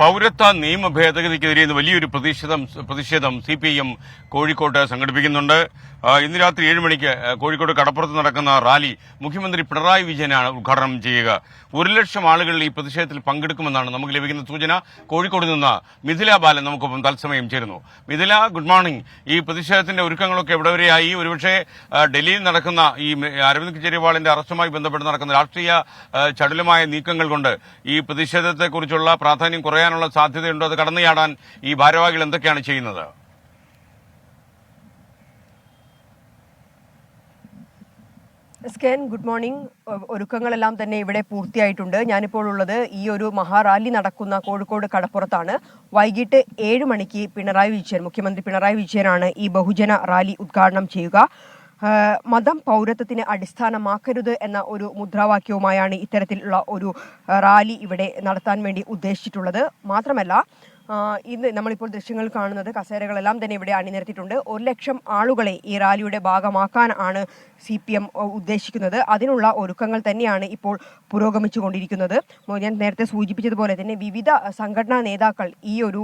പൗരത്വ നിയമ ഭേദഗതിക്കെതിരെ ഇന്ന് വലിയൊരു പ്രതിഷേധം പ്രതിഷേധം സി പി എം കോഴിക്കോട്ട് സംഘടിപ്പിക്കുന്നുണ്ട്. ഇന്ന് രാത്രി ഏഴ് മണിക്ക് കോഴിക്കോട് കടപ്പുറത്ത് നടക്കുന്ന റാലി മുഖ്യമന്ത്രി പിണറായി വിജയനാണ് ഉദ്ഘാടനം ചെയ്യുക. ഒരു ലക്ഷം ആളുകൾ ഈ പ്രതിഷേധത്തിൽ പങ്കെടുക്കുമെന്നാണ് നമുക്ക് ലഭിക്കുന്ന സൂചന. കോഴിക്കോട് നിന്ന് മിഥില ബാലൻ നമുക്കൊപ്പം തത്സമയം ചേരുന്നു. മിഥില ഗുഡ് മോർണിംഗ് ഈ പ്രതിഷേധത്തിന്റെ ഒരുക്കങ്ങളൊക്കെ എവിടെ വരെയായി ഒരുപക്ഷെ ഡൽഹിയിൽ നടക്കുന്ന ഈ അരവിന്ദ് കെജ്രിവാളിന്റെ അറസ്റ്റുമായി ബന്ധപ്പെട്ട് നടക്കുന്ന രാഷ്ട്രീയ ചടുലമായ നീക്കങ്ങൾ കൊണ്ട് ഈ പ്രതിഷേധത്തെക്കുറിച്ചുള്ള പ്രാധാന്യം കുറയാനുള്ള സാധ്യതയുണ്ടോ? അത് കടന്നുചാടാൻ ഈ ഭാരവാഹികൾ എന്തൊക്കെയാണ് ചെയ്യുന്നത്? സ്കേൻ ഗുഡ് മോർണിംഗ്. ഒരുക്കങ്ങളെല്ലാം തന്നെ ഇവിടെ പൂർത്തിയായിട്ടുണ്ട്. ഞാനിപ്പോൾ ഉള്ളത് ഈ ഒരു മഹാറാലി നടക്കുന്ന കോഴിക്കോട് കടപ്പുറത്താണ്. വൈകിട്ട് ഏഴ് മണിക്ക് പിണറായി വിജയൻ മുഖ്യമന്ത്രി പിണറായി വിജയനാണ് ഈ ബഹുജന റാലി ഉദ്ഘാടനം ചെയ്യുക. മതം പൗരത്വത്തിന് അടിസ്ഥാനമാക്കരുത് എന്ന ഒരു മുദ്രാവാക്യവുമായാണ് ഇത്തരത്തിലുള്ള ഒരു റാലി ഇവിടെ നടത്താൻ വേണ്ടി ഉദ്ദേശിച്ചിട്ടുള്ളത്. മാത്രമല്ല ഇന്ന് നമ്മളിപ്പോൾ ദൃശ്യങ്ങൾ കാണുന്നത് കസേരകളെല്ലാം തന്നെ ഇവിടെ അണിനിരത്തിയിട്ടുണ്ട്. ഒരു ലക്ഷം ആളുകളെ ഈ റാലിയുടെ ഭാഗമാക്കാൻ ആണ് സി പി എം ഉദ്ദേശിക്കുന്നത്. അതിനുള്ള ഒരുക്കങ്ങൾ തന്നെയാണ് ഇപ്പോൾ പുരോഗമിച്ചുകൊണ്ടിരിക്കുന്നത്. കൊണ്ടിരിക്കുന്നത് ഞാൻ നേരത്തെ സൂചിപ്പിച്ചതുപോലെ തന്നെ വിവിധ സംഘടനാ നേതാക്കൾ ഈ ഒരു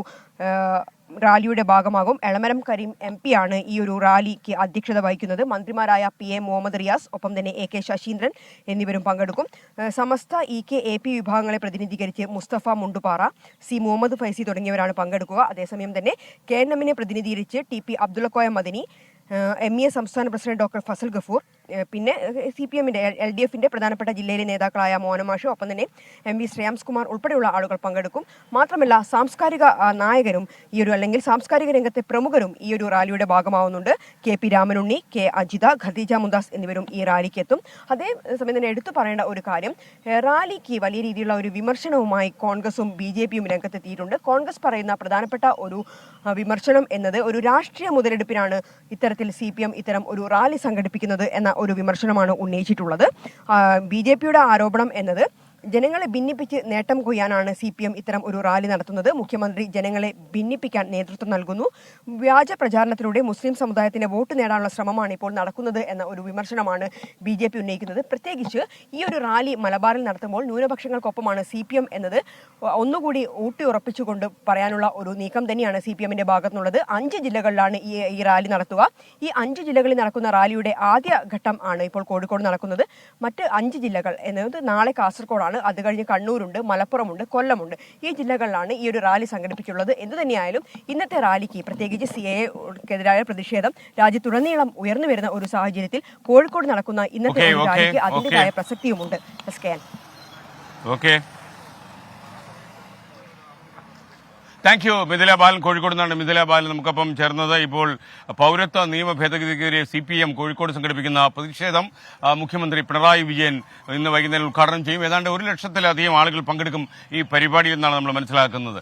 റാലിയുടെ ഭാഗമാകും. എളമരം കരീം എം ആണ് ഈ ഒരു റാലിക്ക് അധ്യക്ഷത വഹിക്കുന്നത്. മന്ത്രിമാരായ പി എ മുഹമ്മദ് റിയാസ് ഒപ്പം തന്നെ എ കെ ശശീന്ദ്രൻ എന്നിവരും പങ്കെടുക്കും. Samastha E K A P വിഭാഗങ്ങളെ പ്രതിനിധീകരിച്ച് മുസ്തഫ മുണ്ടുപാറ സി മുഹമ്മദ് ഫൈസി തുടങ്ങിയവരാണ് പങ്കെടുക്കുക. അതേസമയം തന്നെ കെ എൻ എമ്മിനെ പ്രതിനിധീകരിച്ച് T P Abdullakoya Madani M E A സംസ്ഥാന പ്രസിഡന്റ് ഡോക്ടർ ഫസൽ ഗഫൂർ പിന്നെ സി പി എമ്മിന്റെ എൽ ഡി എഫിന്റെ പ്രധാനപ്പെട്ട ജില്ലയിലെ നേതാക്കളായ മോനമാഷു ഒപ്പം തന്നെ എം വി ശ്രേയാംസ് കുമാർ ഉൾപ്പെടെയുള്ള ആളുകൾ പങ്കെടുക്കും. മാത്രമല്ല സാംസ്കാരിക നായകരും ഈ ഒരു അല്ലെങ്കിൽ സാംസ്കാരിക രംഗത്തെ പ്രമുഖരും ഈ ഒരു റാലിയുടെ ഭാഗമാവുന്നുണ്ട്. K P Ramanunni K Ajitha Khadeeja മുദാസ് എന്നിവരും ഈ റാലിക്ക് എത്തും. അതേ സമയം തന്നെ എടുത്തു പറയേണ്ട ഒരു കാര്യം റാലിക്ക് വലിയ രീതിയിലുള്ള ഒരു വിമർശനവുമായി കോൺഗ്രസും ബി ജെ പിയും രംഗത്തെത്തിയിട്ടുണ്ട്. കോൺഗ്രസ് പറയുന്ന പ്രധാനപ്പെട്ട ഒരു വിമർശനം എന്നത് ഒരു രാഷ്ട്രീയ മുതലെടുപ്പിനാണ് ഇത്തരത്തിൽ സി പി എം ഇത്തരം ഒരു റാലി സംഘടിപ്പിക്കുന്നത് എന്ന ഒരു വിമർശനമാണ് ഉന്നയിച്ചിട്ടുള്ളത്. ബി ജെ പിയുടെ ആരോപണം എന്നത് ജനങ്ങളെ ഭിന്നിപ്പിച്ച് നേട്ടം കൊയ്യാനാണ് സി പി എം ഇത്തരം ഒരു റാലി നടത്തുന്നത്. മുഖ്യമന്ത്രി ജനങ്ങളെ ഭിന്നിപ്പിക്കാൻ നേതൃത്വം നൽകുന്നു. വ്യാജ പ്രചാരണത്തിലൂടെ മുസ്ലിം സമുദായത്തിന് വോട്ട് നേടാനുള്ള ശ്രമമാണ് ഇപ്പോൾ നടക്കുന്നത് എന്ന ഒരു വിമർശനമാണ് ബി ജെ പി ഉന്നയിക്കുന്നത്. പ്രത്യേകിച്ച് ഈ ഒരു റാലി മലബാറിൽ നടത്തുമ്പോൾ ന്യൂനപക്ഷങ്ങൾക്കൊപ്പമാണ് സി പി എം എന്നത് ഒന്നുകൂടി ഊട്ടി ഉറപ്പിച്ചുകൊണ്ട് പറയാനുള്ള ഒരു നീക്കം തന്നെയാണ് സി പി എമ്മിന്റെ ഭാഗത്തുനിന്നുള്ളത് അഞ്ച് ജില്ലകളിലാണ് ഈ ഈ റാലി നടത്തുക. ഈ അഞ്ച് ജില്ലകളിൽ നടക്കുന്ന റാലിയുടെ ആദ്യ ഘട്ടം ആണ് ഇപ്പോൾ കോഴിക്കോട് നടക്കുന്നത്. മറ്റ് അഞ്ച് ജില്ലകൾ എന്നത് നാളെ കാസർഗോഡാണ്. അത് കഴിഞ്ഞ് കണ്ണൂരുണ്ട് മലപ്പുറമുണ്ട് കൊല്ലമുണ്ട്. ഈ ജില്ലകളിലാണ് ഈ ഒരു റാലി സംഘടിപ്പിച്ചുള്ളത് എന്തു തന്നെയായാലും ഇന്നത്തെ റാലിക്ക് പ്രത്യേകിച്ച് സി എക്കെതിരായ പ്രതിഷേധം രാജ്യത്തുടനീളം ഉയർന്നു വരുന്ന ഒരു സാഹചര്യത്തിൽ കോഴിക്കോട് നടക്കുന്ന ഇന്നത്തെ റാലിക്ക്. അതിന്റെതായ പ്രസക്തിയുമുണ്ട്. S K N okay thank you Mithila Balan Kozhikode നിന്നാണ് മിഥില ബാലൻ നമുക്കൊപ്പം ചേർന്നത്. ഇപ്പോൾ പൗരത്വ നിയമ ഭേദഗതിക്കെതിരെ സി പി എം കോഴിക്കോട് സംഘടിപ്പിക്കുന്ന പ്രതിഷേധം മുഖ്യമന്ത്രി പിണറായി വിജയൻ ഇന്ന് വൈകുന്നേരം ഉദ്ഘാടനം ചെയ്യും. ഏതാണ്ട് ഒരു ലക്ഷത്തിലധികം ആളുകൾ പങ്കെടുക്കും ഈ പരിപാടിയിൽ നമ്മൾ മനസ്സിലാക്കുന്നത്.